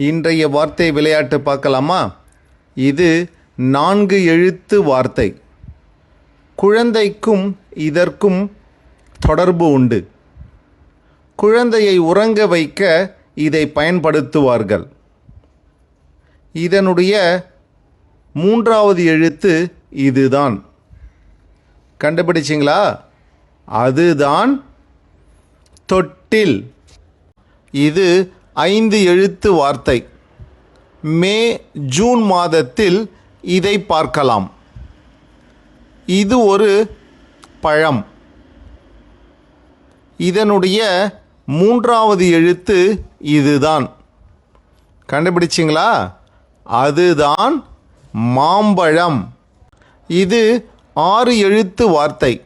இன்றைய வார்த்தை விளையாட்டு பார்க்கலாமா? இது நான்கு எழுத்து வார்த்தை. குழந்தைக்கும் இதற்கும் தொடர்பு உண்டு. குழந்தையை உறங்க வைக்க இதை பயன்படுத்துவார்கள். இதனுடைய மூன்றாவது எழுத்து இதுதான். கண்டுபிடிச்சிங்களா? அதுதான் தொட்டில். இது ஐந்து எழுத்து வார்த்தை. மே ஜூன் மாதத்தில் இதை பார்க்கலாம். இது ஒரு பழம். இதனுடைய மூன்றாவது எழுத்து இதுதான். கண்டுபிடிச்சிங்களா? அதுதான் மாம்பழம். இது ஆறு எழுத்து வார்த்தை.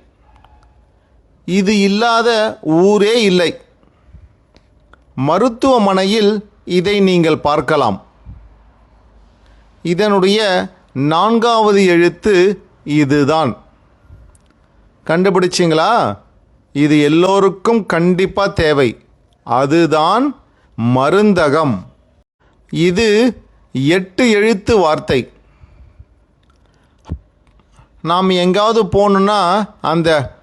இது இல்லாத ஊரே இல்லை. மருத்துவமனையில் இதை நீங்கள் பார்க்கலாம். இதனுடைய நான்காவது எழுத்து இதுதான். கண்டுபிடிச்சிங்களா? இது எல்லோருக்கும் கண்டிப்பாக தேவை. அதுதான் மருந்தகம். இது எட்டு எழுத்து வார்த்தை. நாம் எங்காவது போகணுன்னா அந்த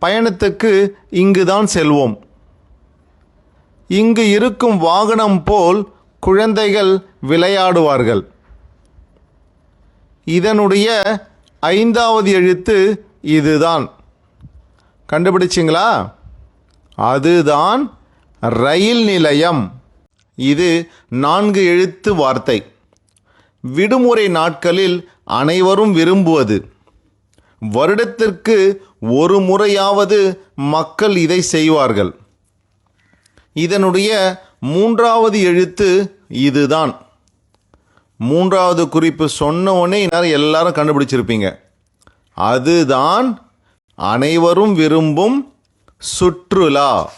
பயணத்துக்கு இங்கு தான் செல்வோம். இங்கு இருக்கும் வாகனம் போல் குழந்தைகள் விளையாடுவார்கள். இதனுடைய ஐந்தாவது எழுத்து இதுதான். கண்டுபிடிச்சிங்களா? அதுதான் ரயில் நிலையம். இது நான்கு எழுத்து வார்த்தை. விடுமுறை நாட்களில் அனைவரும் விரும்புவது. வருடத்திற்கு ஒரு முறையாவது மக்கள் இதை செய்வார்கள். இதனுடைய மூன்றாவது எழுத்து இதுதான். மூன்றாவது குறிப்பு சொன்ன உடனே இந்நேரம் எல்லாரும் கண்டுபிடிச்சிருப்பீங்க. அதுதான் அனைவரும் விரும்பும் சுற்றுலா.